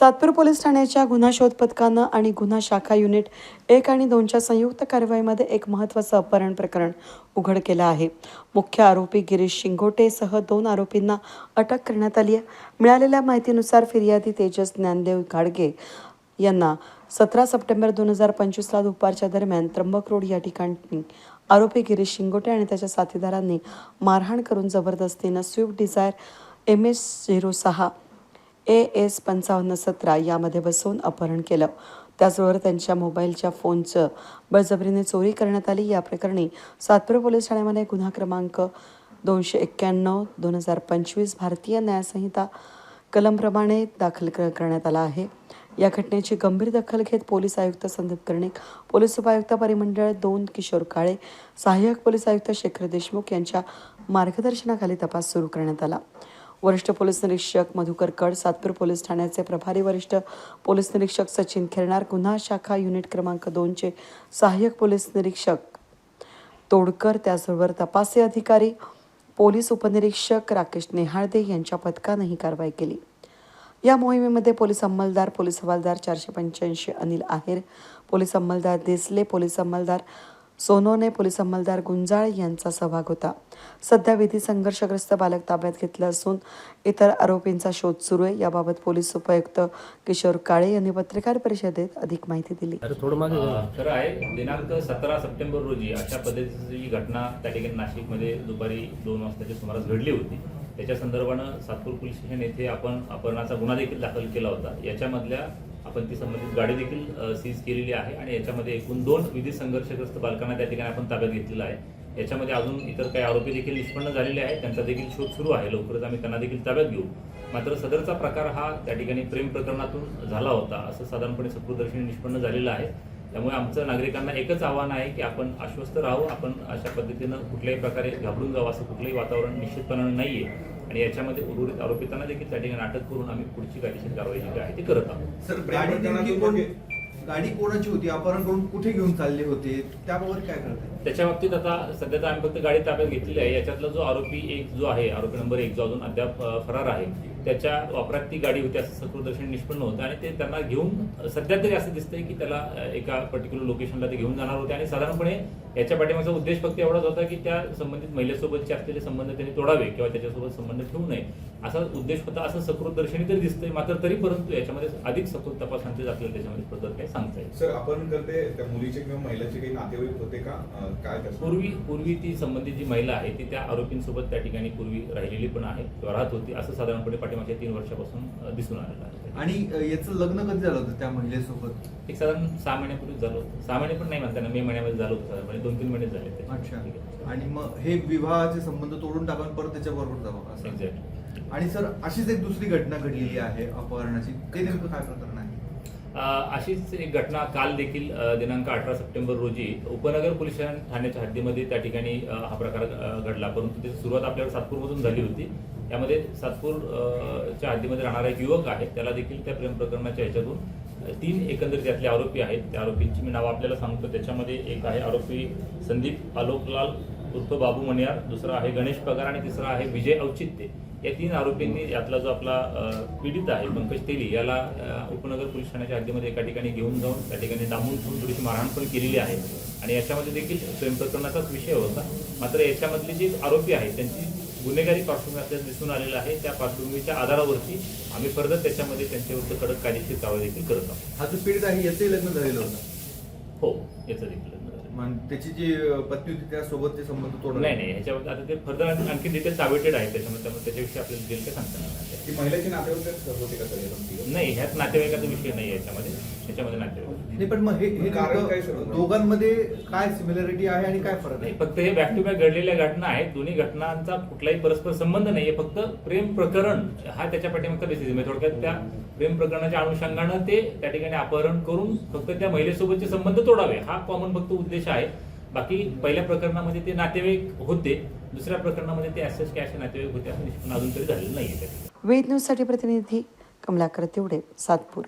Satpur police ठाण्याच्या गुन्हा शोध पथकानं आणि गुन्हा शाखा युनिट एक आणि दोनच्या संयुक्त कारवाईमध्ये एक महत्त्वाचं अपहरण प्रकरण उघड केलं आहे. मुख्य आरोपी गिरीश शिंगोटेसह दोन आरोपींना अटक करण्यात आली आहे. मिळालेल्या माहितीनुसार फिर्यादी तेजस ज्ञानदेव घाडगे यांना सतरा सप्टेंबर दोन हजार पंचवीसला दुपारच्या दरम्यान त्र्यंबक रोड या ठिकाणी आरोपी गिरीश शिंगोटे आणि त्याच्या साथीदारांनी मारहाण करून जबरदस्तीनं Swift Dzire M S zero सहा ए एस पंचावन्न सतरा यामध्ये बसवून अपहरण केलं. त्याचबरोबर त्यांच्या मोबाईलच्या फोनचं बळजबरीने चोरी करण्यात आली. या प्रकरणी सातपूर पोलीस ठाण्यामध्ये गुन्हा क्रमांक दोनशे एक्क्याण्णव दोन हजार पंचवीस भारतीय न्यायसंहिता कलमप्रमाणे दाखल करण्यात आला आहे. या घटनेची गंभीर दखल घेत पोलीस आयुक्त संदीप कर्णिक पोलीस उपायुक्त परिमंडळ दोन किशोर काळे सहाय्यक पोलीस आयुक्त शेखर देशमुख यांच्या मार्गदर्शनाखाली तपास सुरू करण्यात आला. वरिष्ठ पोलीस निरीक्षक मधुकर कड सातपूर पोलीस ठाण्याचे प्रभारी वरिष्ठ पोलीस निरीक्षक सचिन खेरणार गुन्हा शाखा युनिट क्रमांक दोनचे सहाय्यक पोलीस निरीक्षक तोडकर त्याचबरोबर तपासी अधिकारी पोलीस उपनिरीक्षक राकेश नेहाळदे यांच्या पथकानं ही कारवाई केली. या मोहिमेमध्ये पोलीस अंमलदार पोलीस हवालदार चारशे पंच्याऐंशी अनिल आहेर पोलीस अंमलदार देसले पोलीस अंमलदार सोनोने पोलीस अंमलदार गुंजाळ यांचा सहभाग होता. सध्या विधी संघर्षग्रस्त बालक ताब्यात घेतलं असून इतर आरोपींचा शोध सुरू आहे. याबाबत पोलीस उपायुक्त किशोर काळे यांनी पत्रकार परिषदेत अधिक माहिती दिली. खरं आहे दिनांक सतरा सप्टेंबर रोजी अशा पद्धतीची जी घटना त्या ठिकाणी नाशिकमध्ये दुपारी दोन वाजताच्या सुमारास घडली होती. त्याच्या संदर्भानं सातपूर पोलीस स्टेशन येथे आपण अपहरणाचा गुन्हा देखील दाखल केला होता. याच्यामधल्या आपण ती संबंधित गाडी देखील सीज केलेली आहे आणि याच्यामध्ये एकूण दोन विधी संघर्षग्रस्त बालकांना त्या ठिकाणी आपण ताब्यात घेतलेला आहे. याच्यामध्ये अजून इतर काही आरोपी देखील निष्पन्न झालेले आहेत. त्यांचा देखील शोध सुरू आहे. लवकरच आम्ही त्यांना देखील ताब्यात घेऊ. मात्र सदरचा प्रकार हा त्या ठिकाणी प्रेम प्रकरणातून झाला होता असं साधारणपणे सकृदर्शनी निष्पन्न झालेलं आहे. त्यामुळे आमचं नागरिकांना एकच आव्हान आहे की आपण आश्वस्त राहू आपण अशा पद्धतीनं कुठल्याही प्रकारे घाबरून जावं असं कुठलंही वातावरण निश्चितपणानं नाही आहे आणि याच्यामध्ये उर्वरित आरोपितांना देखील त्या ठिकाणी अटक करून आम्ही पुढची कायदेशीर कारवाई जी आहे ती करत आहोत. सर गाडी कोणाची होती? अपहरण करून कुठे घेऊन चालले होते? त्याबाबत काय करतात त्याच्या बाबतीत आता सध्या तर आम्ही फक्त गाडी ताब्यात घेतलेली आहे. याच्यातला जो आरोपी एक जो आहे आरोपी नंबर एक जो अजून अद्याप अ, फरार आहे त्याच्या वापरात ती गाडी होती असं सकृदर्शन निष्पन्न होतं आणि ते त्यांना घेऊन सध्या तरी असं दिसतंय की त्याला अ, एका पर्टिक्युलर लोकेशनला ते घेऊन जाणार होते. आणि साधारणपणे याच्या पाठीमागचा उद्देश फक्त एवढाच होता की त्या संबंधित महिलेसोबतचे असलेले संबंध त्यांनी तोडावे किंवा त्याच्यासोबत संबंध ठेवू नये. असा उद्देश होता असं सकृदर्शनी तरी दिसतंय मात्र तरी परंतु याच्यामध्ये अधिक सखोल तपासांचे आपल्याला त्याच्यामध्ये पद्धत काही सांगता येईल सर आपण करते त्या मुलीचे किंवा महिलाचे काही नातेवाईक होते का काय? पूर्वी पूर्वी ती संबंधित जी महिला आहे ती त्या आरोपींसोबत त्या ठिकाणी पूर्वी राहिलेली पण आहे किंवा राहत होती असं साधारणपणे पाठीमागच्या तीन वर्षापासून दिसून आलेलं आहे आणि याचं लग्न कधी झालं होतं त्या महिलेसोबत एक साधारण सहा महिन्यापूर्वी झालं होतं सहा महिने पण नाही म्हणता येणार, मे महिन्यामध्ये झालं होतं साधारणपणे दोन तीन महिने झाले ते. अच्छा. आणि मग हे विवाहाचे संबंध तोडून टाकून परत त्याच्या बरोबर जावं असं Exactly. आणि सर अशीच एक दुसरी घटना घडलेली आहे अपहरणाची. ते नेमकं काय प्रकरण आहे? अशीच एक घटना काल देखील दिनांक अठरा सप्टेंबर रोजी उपनगर पोलीस ठाण्याच्या हद्दीमध्ये त्या ठिकाणी हा प्रकार घडला. परंतु त्याची सुरुवात आपल्याला सातपूरमधून झाली होती. त्यामध्ये सातपूर च्या हद्दीमध्ये राहणारा एक युवक आहे. त्याला देखील त्या प्रेम प्रकरणाच्या ह्याच्यातून तीन एकंदरीत त्यातले आरोपी आहेत. त्या आरोपींची मी नावं आपल्याला सांगतो. त्याच्यामध्ये एक आहे आरोपी संदीप आलोकलाल उर्फ बाबू मणियार दुसरा आहे गणेश पगार आणि तिसरा आहे विजय औचित्य. या तीन आरोपींनी यातला जो आपला पीडित आहे पंकज तेली याला उपनगर पोलीस ठाण्याच्या हद्दीमध्ये एका ठिकाणी घेऊन जाऊन त्या ठिकाणी डांबून ठेवून थोडीशी मारहाण पण केलेली आहे. आणि याच्यामध्ये देखील प्रेम प्रकरणाचाच विषय होता. मात्र याच्यामधले जे आरोपी आहेत त्यांची गुन्हेगारी पार्श्वभूमी असल्याचं दिसून आलेलं आहे. त्या पार्श्वभूमीच्या आधारावरती आम्ही फर्दर त्याच्यामध्ये त्यांच्याविरुद्ध कडक कायदेशीर कारवाई देखील करत आहोत. हा जो पीडित आहे याचंही लग्न झालेलं होतं. हो याचं देखील. मग त्याची जी पत्नी होती त्यासोबत ते संबंध तोडले नाही नाही ह्याच्यावर आता ते फर्दर आणखी डिटेल्स अवेटेड आहेत त्याच्यामध्ये त्यामुळे त्याच्याविषयी आपल्याला डिटेल काय सांगता येणार नाही. ती महिलेचे नातेवाईक होते का? याच्यामध्ये? नाही ह्यात नातेवाईकाचा विषय नाही आहे याच्यामध्ये. याच्यामध्ये नातेवाईक. नाही पण मग हे हे कारण काय सर? दोघांमध्ये काय सिमिलरिटी आहे आणि काय फरक नाही आहे फक्त हे बॅक टू बॅक घडलेल्या घटना आहेत. दोन्ही घटनांचा कुठलाही परस्पर संबंध नाहीये फक्त प्रेम प्रकरण हा त्याच्या पाठीमागचा बेसिस आहे. म्हणजे थोडक्यात त्या प्रेम प्रकरणाच्या अनुषंगानं ते त्या ठिकाणी अपहरण करून फक्त त्या महिलेसोबतचे संबंध तोडावे. हा कॉमन फक्त उद्देश आहे. बाकी पहिल्या प्रकरणामध्ये ते नातेवाईक होते. दुसऱ्या प्रकरणामध्ये ते ऍसेस कॅश नातेवाईक होते असं निष्पन्न अजून तरी झालेलं नाहीये. त्याच्यात. वेद न्यूजसाठी प्रतिनिधी कमलाकर तिवडे सातपूर.